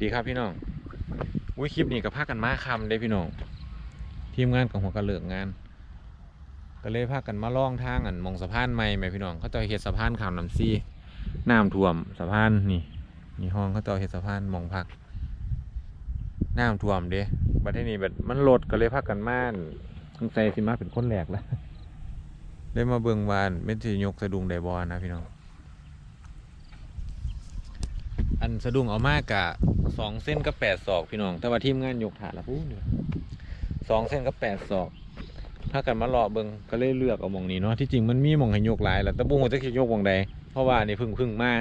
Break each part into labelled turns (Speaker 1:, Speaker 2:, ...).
Speaker 1: ดีครับพี่น้องอุ้ยคลิปนี้กับพากันมาคำได้พี่น้องทีมงานของหัวกระเหลือกงาน ก็เลยพากันมาล่องทางอันมองสะพานใหม่แหมพี่น้องเขาเจะเฮ็ดสะพานขามน้ำซีน้ำท่วมสะพานนี่นี่ห้องเขาเจะเฮ็ดสะพานมองพักน้ำท่วมเด้บัดทีนี้แบบมันลดก็เลยพากันมาอั่นสงสัยสิมาเป็นคนแรกแล้วได้มาเบิ่งวานเม็ดสิยกสะดุงไดบอลนะพี่น้อง อันสะดุ้งเอามากกะสองเส้นกับแปดศอกพี่น้อง แต่ว่าทีมงานยกถาดละพูดสองเส้นกับแปดศอก ถ้ากันมาเลาะเบิงก็เลยเลือกเอาหมองนี้เนาะที่จริงมันมีหมองให้ยกหลายแหละแต่บุ้งจะคิดยกหมองใดเพราะว่านี่พึ่งพึ่งมา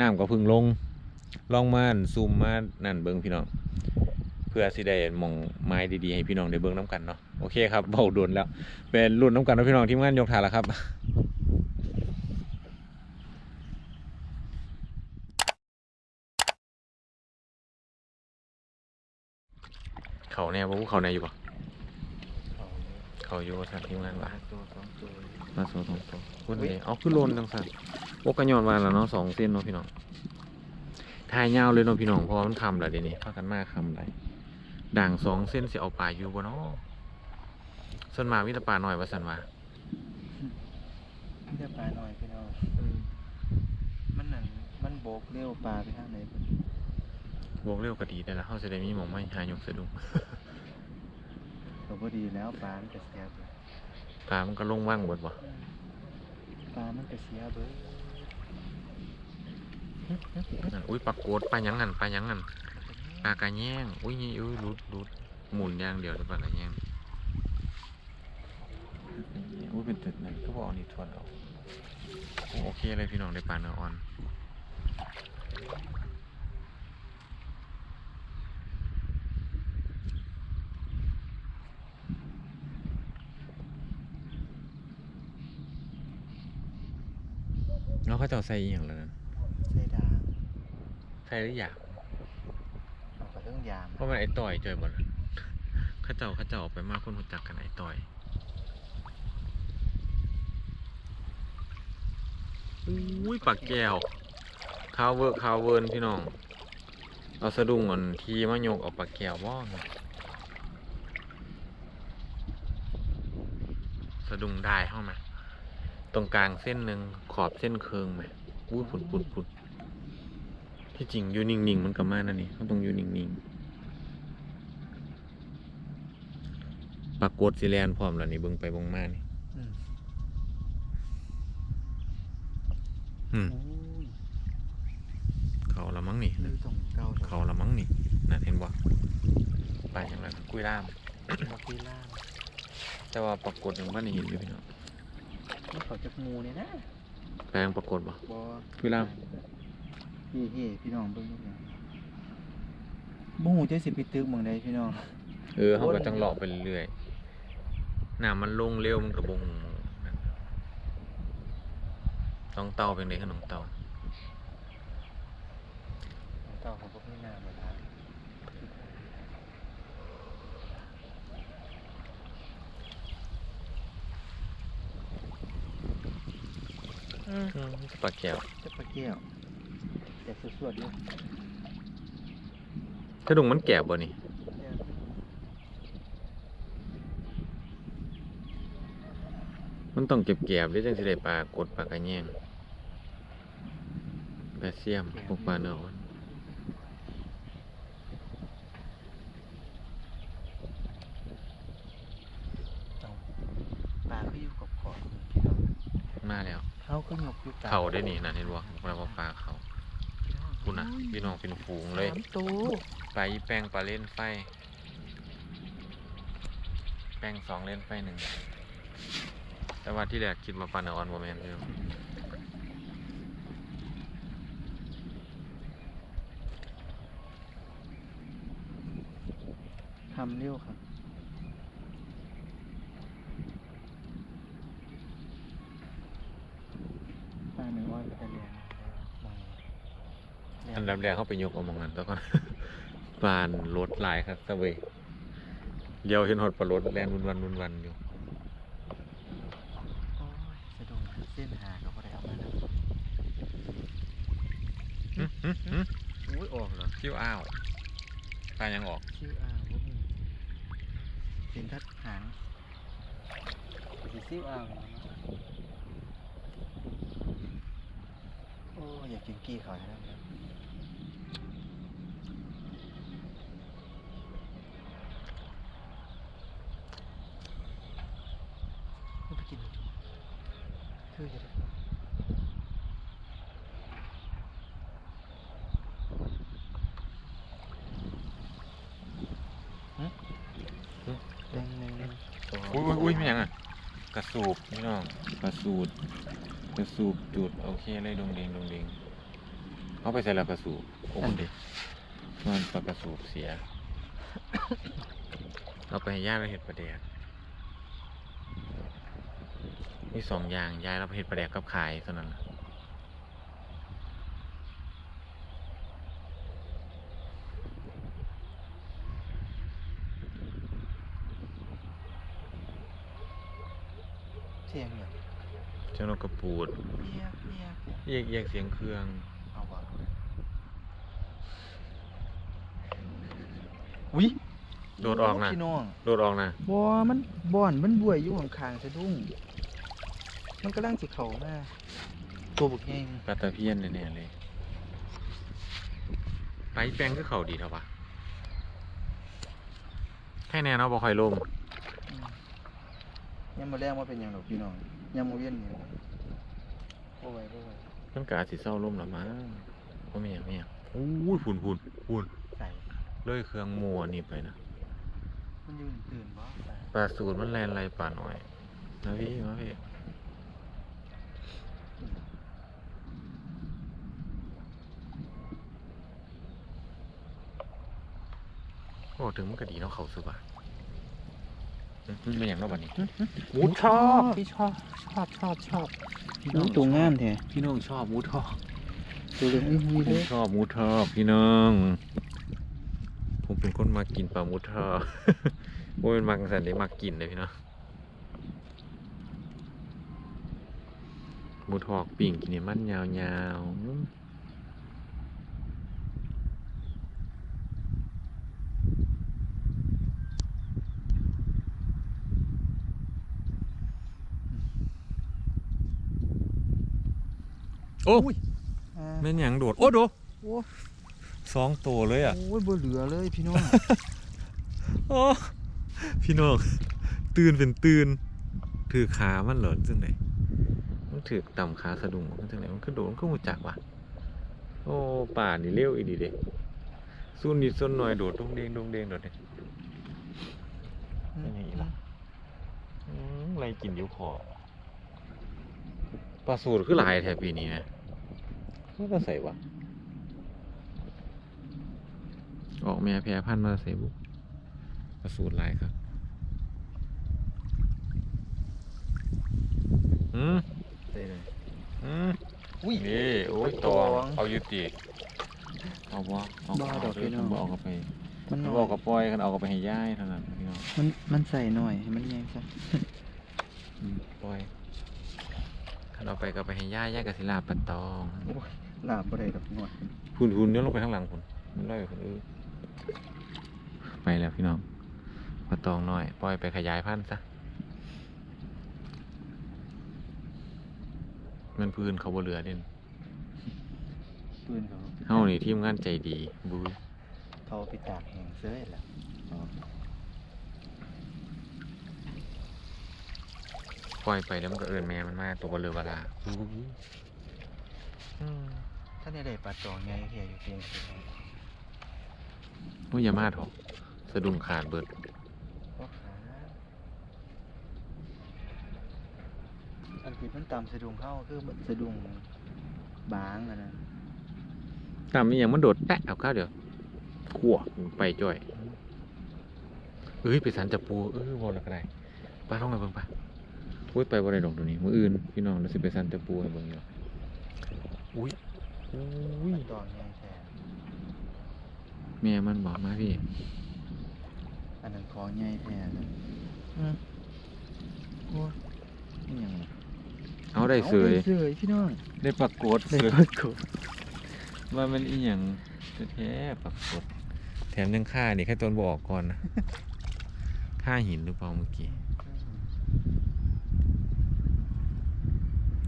Speaker 1: น้ำก็พึ่งลงลองมาซูมมานั่นเบิงพี่น้อง เพื่อสิได้หมองไม้ดีๆให้พี่น้องได้เบิงน้ำกันเนาะโอเคครับเบาโดนแล้ว เป็นรุ่นน้ำกันเนาะพี่น้องทีมงานยกถาดแล้วครับ เขาแน่บ่เขาแน่อยู่ปะ
Speaker 2: เขา
Speaker 1: เขาอยู่ทางทีมงานว่า
Speaker 2: ตัวสองตัว
Speaker 1: มาสองสองสองคนนี้เอาขึ้นโลนจังสันโอ้กระยอนมาแล้วเนาะสองเส้นเนาะพี่น้องทายยาวเลยเนาะพี่น้องเพราะว่ามันคำแล้วเดี๋ยวนี้พากันมากคำไรด่างสองเส้นสิเอาปลาอยู่บ่เนาะส่วนมากมีแต่ปลาหน่อยว่าสันว่า
Speaker 2: ไม่ได้ปลาหน่อยพี่น้องมันนั่นมันโบกเร็วปลาไปทางไหนเพิ่น
Speaker 1: บ วกเร็วก็ดีแต่ละเขาจะได้มีหมองไม่หายกสะดุ้ง
Speaker 2: ก็บ่ดีแล้วปลามันก็เสียเบิด
Speaker 1: ปลามันก็ลงว่างหมดบ่
Speaker 2: ปลามันก็เสียเบิด
Speaker 1: นั่นอุ้ยปลาโกดปลาหยังงันปลาหยังงันปลากระแยงอุ้ยนี่อุ้ยรุดรุดหมุนอย่างเดียวเลยปลากระแยงอุ้ยเป็นตึกนั่นก็บอกเอานี่ทวนเอาโอ้โอเคเลยพี่น้องได้ปลาเนื้ออ่อน เขาจะเอาใส่อีหยังแล้วนั่น
Speaker 2: ใส่ดาง
Speaker 1: ใส่หรืออยาก
Speaker 2: เอาก็ต้องยาม
Speaker 1: เพราะมันไอ้ต่อยเจอหมดเขาเจ้าเขาเจ้าออกไปมากคนรู้จักกันไอ้ต่อยอุ้ยปลาแก้วคาวเวอร์คาวเวิร์นพี่น้อง เอาสะดุ้งอ่อนทีมายกเอาปลาแก้วว่องสะดุ้งได้เข้าไหม ตรงกลางเส้นหนึ่งขอบเส้นเคืองไหมอุ้ยผุดผุดผุดที่จริงอยู่นิ่งๆมันก็มานั่นนี่เขาต้องอยู่นิ่งๆปรากฏสิแลนพร้อมแล้วนี่เบิ่งไปเบิ่งมานี่
Speaker 2: อืม
Speaker 1: อืม
Speaker 2: อุ้ย
Speaker 1: เขาละมั้งนี่
Speaker 2: นี่ต้องเก้า
Speaker 1: เขาละมั้งนี่นั่นเห็นบ่ไปอย่างไรกุ้ยล่าม
Speaker 2: บักกีล่าม
Speaker 1: แต่ว่าปรากฏยังว่านี่เห็นอยู่พี่น้อง
Speaker 2: มันเขาจักงูเนี่ยนะ
Speaker 1: แปลงปรากฏบ่
Speaker 2: บ่
Speaker 1: กุยลาม
Speaker 2: พี่เฮ้พี่น้องเบิ่งดูเนี่ยบ่ฮู้จะสิไปตึกหม่องใดพี่น้อง
Speaker 1: เออเขาก็จังเลาะไปเรื่อยๆน้ำมันลงเร็วมันก็บงนั่นน้องเต่าเป็นไงคะน้องเต่า
Speaker 2: เต่าของพวกนี้น้ำบ่ได้
Speaker 1: อืมปลาแก้ว
Speaker 2: จะปลาแก้วแต่สวดๆอยู่
Speaker 1: กระดุงมันแก่บ่นี่มันต้องเก็บแกบด้วยจังสิได้ปลากดปลากระแยงปลาเสียมพวกปลาเนื้อน
Speaker 2: ปลาก็อยู่กับขอบ
Speaker 1: มาแล้ว
Speaker 2: ขาก็ยกอยู่กลาง
Speaker 1: เขาได้นี่นั่นเห็นบ่แปลว่าปลาเขาคุณน่ะพี่น้องเป็นฝูงเลย
Speaker 2: สามตัว
Speaker 1: ปลาอีแป้งปลาเล่นไฟ แป้งสองเล่นไฟหนึ่งแต่ว่าที่แรกคิดมาปลาเนื้ออ่อนบ่แม่นเด้อ
Speaker 2: ทำเร็วครับปลาหนึ่งอ้อยไปเรียนมอง เรีย
Speaker 1: อันดับแรกเขาไปยกเอาหมองนั้นแล้วก่อนปลานรถหลายครับตะเวยเดียวเห็นหดปลารถแลนวุ่นวันวุ่นวันอยู่
Speaker 2: โอ้ยสะดุ้งเส้นหาก็พอได้เอามาแล้ว
Speaker 1: หึหึหึ
Speaker 2: อุ้ยออกเหรอ
Speaker 1: คิ้วอ้าวปลายังออก
Speaker 2: ชื่ออ่าวบ่มีเป็นทัดหางสิซิวอ่าวแล้วเนาะโอ้อยากกินกี้เขาแล้วเนี่ยเอาไปกินคือจะได้ แดงหนึ่งสง
Speaker 1: อุ้ยอุ้ยอุ้ยไม่ยังอะกระสูบพี่น้องกระสูบกระสูบจุดโอเคเลยดงเดงดงเดงเขาไปใส่ละกระสูบโอ้เด็มันปลากระสูบเสีย เราไปให้ย่าเราเห็ดประเดกมีสองอย่างยายเราไปเห็ดประเดกกับขายเท่านั้นล่ะ
Speaker 2: เสียงเนี่ย
Speaker 1: เจ้านกกระปูด
Speaker 2: เมียเมีย
Speaker 1: แยกแยกเสียงเครื่อง
Speaker 2: เอาวะอุ้ย
Speaker 1: โดดออกนะ
Speaker 2: พี่น้อง
Speaker 1: โดดออกนะ
Speaker 2: บอมันบ่อนมันบวยอยู่ข้างๆสะดุ้ง มันกำลังสิเข้ามาตัวบุกเอง
Speaker 1: ปลาตะเพียนแน่ๆเลยไปแปลงก็เขาดีเท่าปะแค่แน่เนาะบ่ค่อยลม
Speaker 2: ยังมาแรงว่าเป็นหยังดอกพี่น้องยังมาเวียนอยู่โอ้ยโอ้ย
Speaker 1: มันก็อาจสิเศร้าลมละมั้งก็ไม่อยากไม่อยากอู้ยฝุ่นฝุ่นฝุ่น
Speaker 2: ใส่
Speaker 1: เลยเครื่องมัวนี่ไปนะ
Speaker 2: มันยืนตื่นบ่ใส่
Speaker 1: ปลาสูตรมันแลนไรป่าหน่อยนะพี่มาพี่โอ้ถึงมันก็ดีเนาะเขาซื้อป่ะไม่อย่างเนาะบัดนี้หมูทอด
Speaker 2: พี่ชอบชอบชอบชอบ
Speaker 1: พี่น้อง
Speaker 2: ตัวงามแท้
Speaker 1: พี่น้องชอบหมูทอด
Speaker 2: ตัวเหลืองอุ้ยอุ้ย
Speaker 1: ผ
Speaker 2: เล
Speaker 1: ม
Speaker 2: ย
Speaker 1: ชอบหมูทอดพี่น้องผมเป็นคนมากินปลาหมูทอดโอ้ยมักสันได้มักกินเลยพี่น้องหมูทอดปิ่งกินเนี่ยมันยาวๆ โอ้
Speaker 2: อ่า
Speaker 1: แม่นหยังโดด โอ้โด
Speaker 2: โอ้
Speaker 1: สองตัวเลยอะ
Speaker 2: โอ้ยบ่เหลือเลยพี่น้อง
Speaker 1: โอ้พี่น้อง ตื่นเป็นตื่นถือขามันเหรอจังไหนมันถือต่ำขาสะดุ้งมันจังไหนมันขึ้นโดดมันขึ้นหัวจักว่ะ โอ้ป่านี่เร็วอีดีเด้สู้นิดส่วนหน่อยโดดดงเดงดงเดงโดดเนี่ย เป็นยังไงล่ะ อืมอะไรกินอยู่คอปลาสูตรคือหลายแถบปีนี้นะ มันก็ใส่วะออกแม่แพร่พันธุ์มาใส่บุปลาสูตรหลายครับอืม
Speaker 2: ใส่เลย
Speaker 1: อืม
Speaker 2: อุ้ย
Speaker 1: นี่โอ้ย
Speaker 2: ต
Speaker 1: ต
Speaker 2: อ
Speaker 1: องงเอาอยุติเอาบ่เอา
Speaker 2: บ่
Speaker 1: เอา
Speaker 2: ดอก
Speaker 1: เด้
Speaker 2: พี่
Speaker 1: อ
Speaker 2: น้อง
Speaker 1: บ่เอากลับไป
Speaker 2: มัน
Speaker 1: บ่
Speaker 2: น้อ
Speaker 1: เอา
Speaker 2: ย
Speaker 1: กระปล่อยกันเอากลับไปให้ย่ายเท่านั้นพี่น้อง
Speaker 2: มันมันใส่หน่อยให้มันใหญ่ซะ
Speaker 1: อืมปล่อยคันเอาไปก็ไปให้ย่ายย่ายกับศิลาปัดตอง
Speaker 2: โอ้ย ลาบบ่ได้ดอกน้อย
Speaker 1: พุ่นพุ่นเดี๋ยวลงไปข้างหลังพุ่นมันลอยไปพุ่นเออไปแล้วพี่น้องปัดตองน้อย ปล่อยไปขยายพันธุ์ซะมันพื้นเขาบ่เหลือเด่น
Speaker 2: ปืนเขา
Speaker 1: เฮานี่ทีมงานใจดีบู
Speaker 2: เขาไปตากแห้งเสื้อแหละ
Speaker 1: ปล่อยไปแล้วมันก็เอินแม่มันมาตัวเบลอเวลาบูอืม
Speaker 2: ถ้าได้ได้ปลาตองใหญ่เฮียอยู่เพียงสิ
Speaker 1: โอ้ยอย่ามาเถอะสะดุ้งขาดเบิด
Speaker 2: ก็ขาอันที่มันตามสะดุ้งเข้าคือมันสะดุ้งบางอันนั้น
Speaker 1: ตามมีอย่างมันโดดแตะเอาข้าวเดี๋ยวขั่วไปจ่อย เอ้ยไปสันจับปูเออบอกแล้วก็ได้ป้าท่องไปเบิ่งป้าอุ้ยไปบ่ได้ดอกตัวนี้ มื้ออื่นพี่น้องเราสิไปสันจับปูให้เบิ่งอยู่อุ้ย อุ้ย
Speaker 2: ตองใหญ่แท้
Speaker 1: แม่มันบอกมาพี่
Speaker 2: อันนั้นคอใหญ่แท้นะอืมโอ้ยนี่หยังล่ะ
Speaker 1: เอาได้เสย
Speaker 2: อาได้เสยพี่น้อง
Speaker 1: ได้ปรากฏ
Speaker 2: ได้
Speaker 1: เสย
Speaker 2: ปรากฏ
Speaker 1: ว่ามันอีหยังแท้ๆปรากฏแถมยังค่านี่แค่ตัวบอกก่อนนะค่าหินหรือเปล่าเมื่อกี้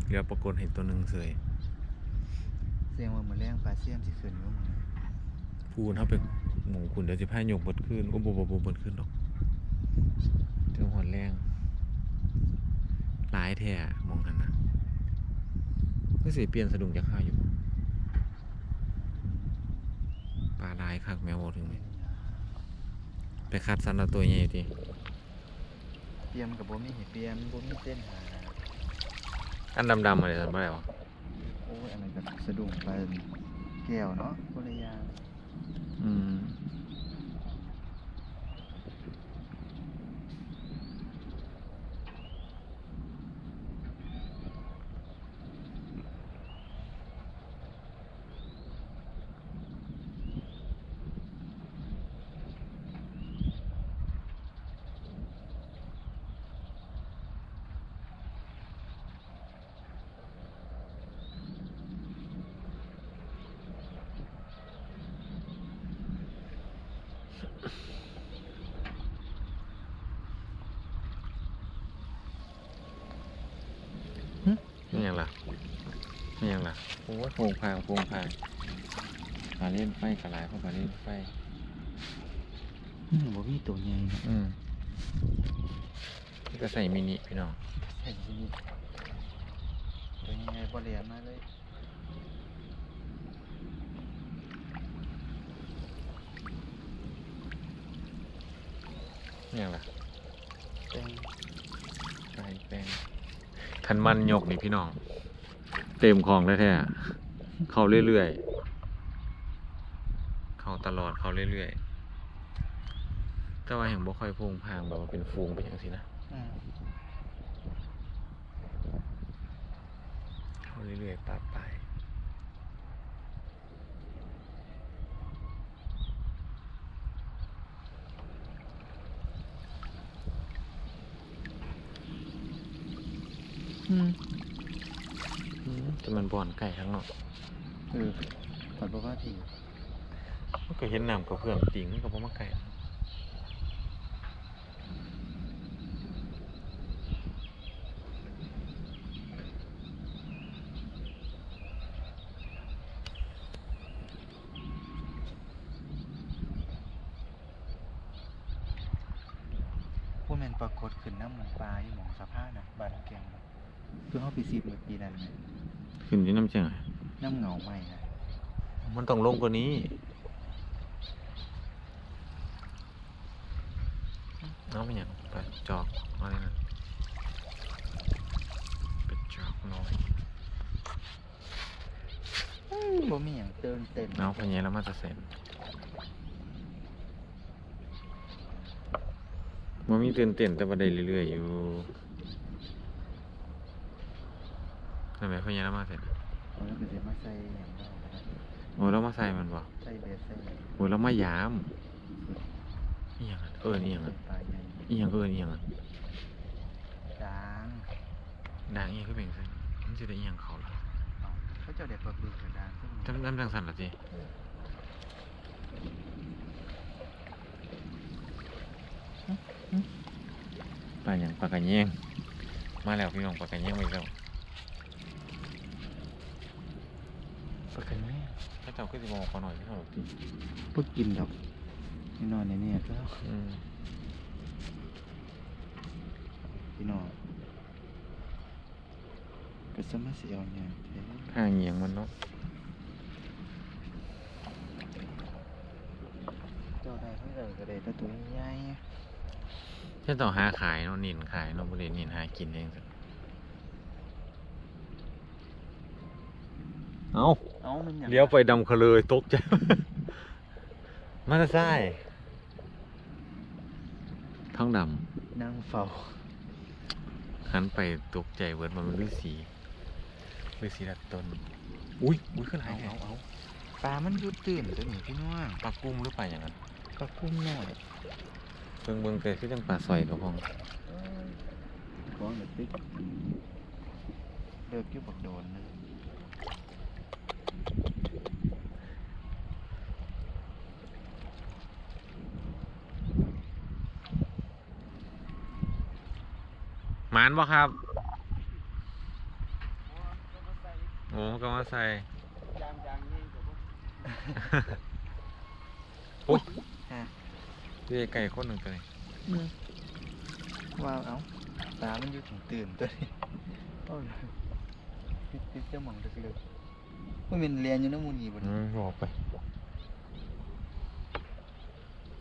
Speaker 1: เหลือปรากฏเห็นตัวหนึ่งเสย
Speaker 2: เสียงว่ามือแรงปลาเสียมสิขึ้นอยู่มึง
Speaker 1: พูนเขาไปหมูคุณเดี๋ยวจะพายยกบดขึ้นโอ้โบโบโบดขึ้นดอกเจ้าหอนแรงหลายแท้อะมองกันนะก็สิเปลี่ยนสะดุ้งจะข้าวอยู่ปลาลายคักแมวบอกถึงไหมไปคัดสันเอาตัวใหญ่ที
Speaker 2: เปียมกับบ่มีเห็ดเปียมบ่มีเส้นหา
Speaker 1: อันดำๆอะไรสันบ่ได้วะ
Speaker 2: โอ้ยอันนั้นก็สะดุ้งปลาแก้วเนาะคนละอย่าง
Speaker 1: อืม นี่ยังล่ะนี่ยังล่ะโอ้ยโพงพางโพงพางปลาเล่นไฟกระลายเพราะปลาเล่นไฟ
Speaker 2: อืมบ่มีตัวใหญ่เนาะ
Speaker 1: อืมนี่ก็ใส่มินิพี่น้อง
Speaker 2: ใช่ที่นี่ตัวใหญ่บ่เหลียมาเลย
Speaker 1: นี่ยังล่ะ
Speaker 2: แต่ง
Speaker 1: ใส่แป้ง คันมันยกนี่พี่น้อง เต็มคลองแท้ๆเข้าเรื่อยๆ เข้าตลอดเข้าเรื่อยๆแต่ว่าแห่งบ่ค่อยโพงพางแบบว่าเป็นฟูงเป็นอย่างสินะ
Speaker 2: อืม
Speaker 1: เข้าเรื่อยๆปาไป
Speaker 2: อืม
Speaker 1: อืมแต่มันบ่อนไก่ทั้งเนาะ
Speaker 2: เออขอดบ่ว่าที่
Speaker 1: มันก็เห็นน้ำกับเพื่อนจริงมันก็บ่มาไก่
Speaker 2: พวกแม่นปรากฏขึ้นน้ำหมองปลาอยู่หมองสะพานน่ะบ้านแกงน่ะคือเฮาไปซีบเมื่อปีนั้นน่ะ
Speaker 1: ขึ้นที่น้ำเชียงอะ
Speaker 2: น้ำเหงาใหม่น่ะ
Speaker 1: มันต้องลงกว่านี้เอาไปอย่างไปจอกอะไรนะเป็ดจอกน้อย
Speaker 2: บ่มีหยังเติมเต็ม
Speaker 1: เอาพะเยแล้วมาจะเสร็จมันมีตื่นเต้นแต่ว่าได้เรื่อยๆอยู่ทำไมพะเยแล้วมาเสร็จ
Speaker 2: เอาแล้วก็สิมาใส่หยังบ่นะ
Speaker 1: โอ้ยแล้วมาใส่มันบ่
Speaker 2: ใส่เบสใส่
Speaker 1: โอ้ยแล้วมายามอีหยังอะเออนี่ยัง
Speaker 2: เป็
Speaker 1: อะ
Speaker 2: นปลาใหญ่
Speaker 1: อีหยังเออนี่ยังอะ
Speaker 2: จาง
Speaker 1: ด่างอีหยังคือเป็นจังซั่นมันสิได้อีหยังเขาล่ะ
Speaker 2: เอาเขาเจ้าได้ปลาบึกกับดางขึ้นมา
Speaker 1: จำจำจังสันล่ะจิปลาหยังปลากระแยงมาแล้วพี่น้องปลากระแยงมาอีกแล้ว
Speaker 2: ปลากันแม่
Speaker 1: ถ้าเจ้าขึ้นสิบอกขอหน่อยพี่น้องติ
Speaker 2: บ่กินดอกนี่นอนในเนี่ยก็
Speaker 1: อืม
Speaker 2: พี่น้องก็สมาสิเอาหยังแท้
Speaker 1: ข้างเงียงมันเนาะ
Speaker 2: เจ้าได้เท่าไหร่ก็ได้แต่ตัวใหญ่
Speaker 1: เช่นต่อหาขายเนาะนินขายเนาะบ่ได้นินหากินเองสิ เอา
Speaker 2: เอ้ามันหยัง
Speaker 1: เลี้ยวไปดำเขาเลยตกใจมาจะใช่ท้องด
Speaker 2: นั่งเฝ้าำ
Speaker 1: หันไปตกใจเวิร์ดมันเป็นฤาษีฤาษีดัดตนอุ้ยอุ้ยขึ้นหาย
Speaker 2: เอา
Speaker 1: แท้
Speaker 2: เอาเอาปลามันอยู่ตื่นตัวนี้พี่น้อง
Speaker 1: ปลากุ้มหรือปลาอย่างนั้น
Speaker 2: ปลากุ้งน้อย
Speaker 1: เบิ่งเบิ่งเกิดขึ้นจังปลาซอยกับห้อง
Speaker 2: ของเด็กติ๊กเลิกอยู่บักโดนนะ
Speaker 1: หมานบ่ครับ โอ้ก็มาใส่
Speaker 3: ยางยางนี่กับพวก
Speaker 1: โอ้ย
Speaker 2: ฮะ
Speaker 1: เรียกไก่คนหนึ่งตัวนี้
Speaker 2: อืมว้าวเอาตามันอยู่ถึงตื่นตัวนี้โอ้ยติดติดเจ้าหมองเล็กๆมันเป็นเรียนอยู่น้ำมูนีบ่
Speaker 1: อื
Speaker 2: นี่
Speaker 1: มบอกไป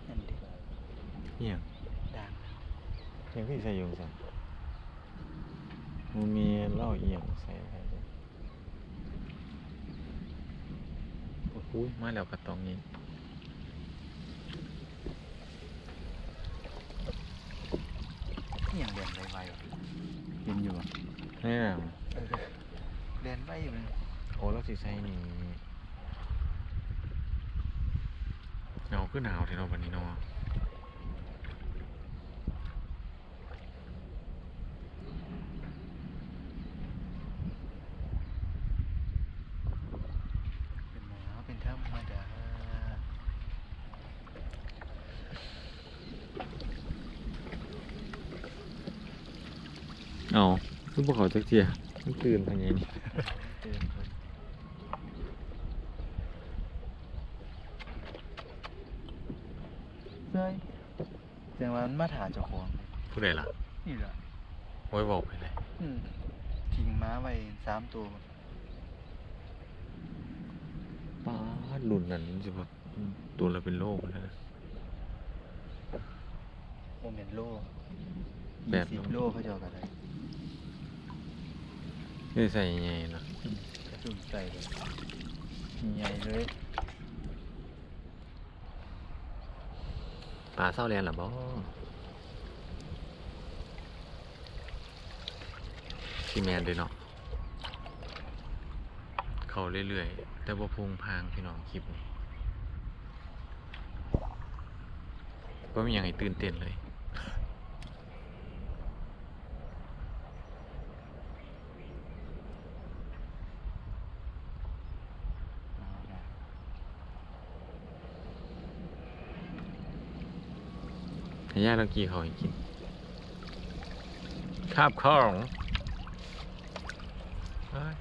Speaker 2: นั่นดิ
Speaker 1: เหี่ยง
Speaker 2: ด่าง
Speaker 1: เหี่ยงพี่ใส่อยุงสัน มันมีเหล้าเอียงใส่อะไรด้วยโอ้โหมาแล้วกระตองนี้
Speaker 2: นี่อย่างเรียนไวๆเห็นอยู่บ่
Speaker 1: นี่น่ะ
Speaker 2: เออเรียนไวอยู่เลย
Speaker 1: โอ้แล้วสิใส่นี่หนาวขึ้นหนาวเทนอวันนี้เนาะ
Speaker 2: เป็นหมอเป็นธรรมดา
Speaker 1: เอาคือพวกเขาจักเจียมันตื่นทางไงนี่
Speaker 2: ตื่นคนเฮ้ยแสดงว่ามันมาถาเจ้าของเลย
Speaker 1: ผู้ใดล่ะ
Speaker 2: นี่แหละ
Speaker 1: ไว้บอกไปเลย
Speaker 2: อืมทิ้งม้าไว้สามตัว
Speaker 1: ป้าดรุ่นนั้นมันจะแบบตัวละเป็นโลกแล้วนะ
Speaker 2: โมเมนโล
Speaker 1: แป
Speaker 2: ยี่
Speaker 1: ด
Speaker 2: สิบ
Speaker 1: โล
Speaker 2: โลเขาเจะกันเลย
Speaker 1: ไม่ใส่ยังไงนะ
Speaker 2: กระสุนใส่เลยใหญ่เลย
Speaker 1: ปลาเศร้าแลนหรอบ่ซีแมนเลยเนาะเขาเรื่อยๆ แต่ว่าพุงพางพี่น้องคลิปนี้ก็มีอย่างให้ตื่นเต้นเลย
Speaker 2: เอาล่ะ
Speaker 1: ให้ย่าเรากี่เขาให้กินคาบของเอ้ย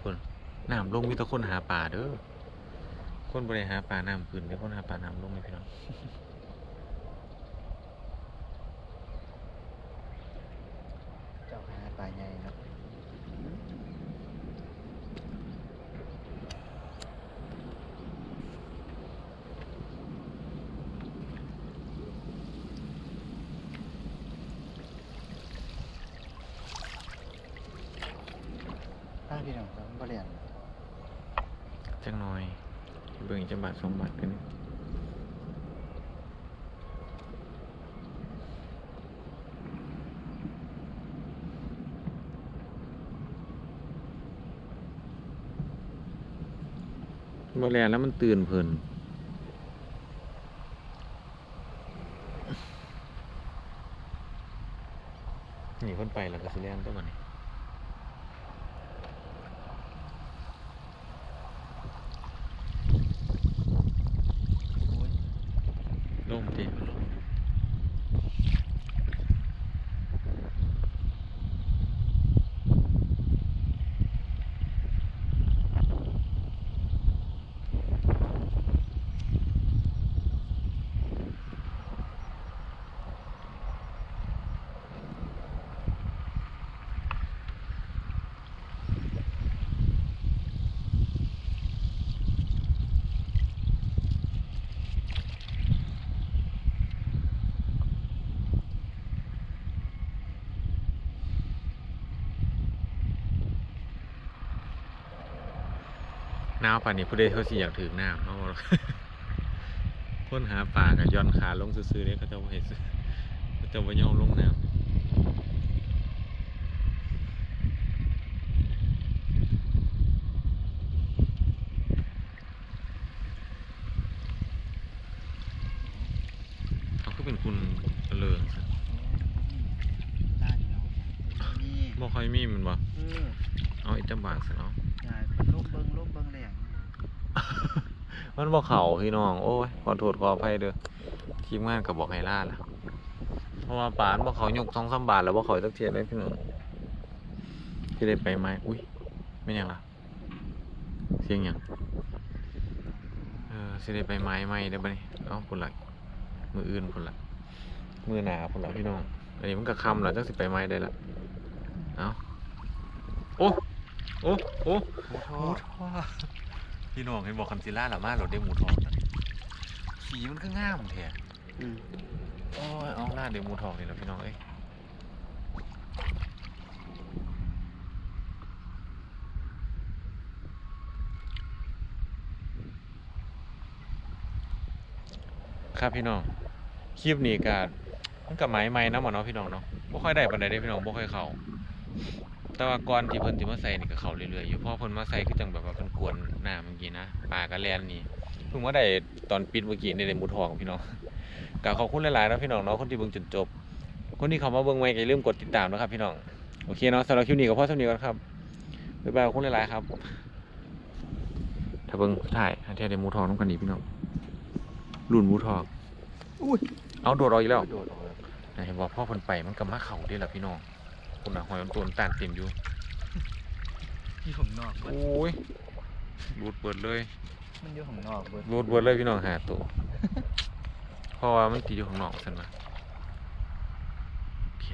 Speaker 1: คนน้ำลงมีแต่คนหาปลาเด้อ คนบริหาปลาน้ำขึ้นเด้อคนหาปลาน้ำลงเลยพี่น้อง
Speaker 2: เจ้าหาปลาใหญ่เนาะ ถ้าพี่น้องต้องบริเวณ
Speaker 1: จักหน่อย เบิ่งจะบาทสมบัติกันนี่ บ่แลนแล้วมันตื่นเพลินหนีคนไปแล้วก็สิแล่นตัวมันนี่
Speaker 2: โอ้ย
Speaker 1: ล่มดิห นาวป่านนี้ผู้ใดเขาสิอยากถือน้ำเนาะบ่หรอกคนหาปลากับย้อนขาลงซื่อๆเลยเขาจะบ่เห็นเขาจะบ่ยอมลงน้ำเขาก็เป็นคุณเลิงซะ
Speaker 2: ด้านเนาะนี่
Speaker 1: บ่ค่อยมีแมันบ่
Speaker 2: เออ
Speaker 1: เอาอีกจังบางซะเนาะ
Speaker 2: ยาย เป็นลมเบิงลมเบิงแรง
Speaker 1: มันบ่เขาพี่น้อง โอ้ยขอโทษขออภัยเด้อทีมงานก็บอกให้ล่าล่ะเพราะว่าป่านบ่เขายกสองสามบาทแล้วบ่เขาจักเทียเลยพี่น้องที่ได้ไปไหมอุ้ยไม่ยังล่ะเสียงยังเออสิได้ไปไม้ไหมได้บ่นี่เอ้าพุ่นละมืออื่นพุ่นละมือหนาพุ่นละพี่น้องอันนี้มันก็คำแล้วจักสิไปไม้ได้ละเอ้าโอ้ อ้โอ้
Speaker 2: หมูทอ
Speaker 1: หมู
Speaker 2: ด
Speaker 1: ทอดพี่น้องเห็นบอกคำซิล่าหรอมาเราได้หมูทอดนะสีมันก็งามแท้
Speaker 2: อืม
Speaker 1: โอ้ยเอาหน้าเดี๋ยวหมูทอดนี่แหละพี่น้องเอ้ยครับพี่น้องคลิปนี้ก็มันกับไม้ไม้นะหมอเนาะพี่น้องเนาะบ่ค่อยได้ปานใดเด้พี่น้องบ่ค่อยเข้า แต่ว่าก่อนที่เพิ่นสิมาใส่นี่ก็เข้าเรื่อยๆอยู่เพราะเพิ่นมาใส่คือจังแบบว่าเพิ่นกวนน้ำเมื่อกี้นะปลาก็แล่นหนี่เพิ่งมาได้ตอนปิดเมื่อกี้นี่ได้หมูทองพี่น้องก็ขอบคุณหลายๆนะพี่น้องเนาะคนที่เบิ่งจนจบ คนที่เข้ามาเบิ่งใหม่ก็อย่าลืมกดติดตามนะครับ พี่น้องโอเคเนาะสำหรับคลิปนี้ก็พอเท่านี้ก่อนครับบ๊ายบายขอบคุณหลายๆครับ ถ้าเบิ่งถ่ายถ้าเทียได้หมูทองน้ำกันดีพี่น้องรุ่นหมูทอง
Speaker 2: อุ้ย
Speaker 1: เอาโดดออกอีกแล้ว
Speaker 2: โดดออกแล้ว
Speaker 1: นะเห็นบอกพ่อเพิ่นไปมันก็มาเข่าเด้ล่ะพี่น้อง คุณน่ะหอยมันตัวมันตานเต็มอยู่
Speaker 2: อยู่ข้างนอกเบิด
Speaker 1: โอ้ยรูดเปิดเลย
Speaker 2: มันอยู่ข้างนอกเบิด
Speaker 1: รูดเปิดเลยพี่น้องหาตัวเพราะว่ามันติดอยู่ข้างนอกสันมาโอเค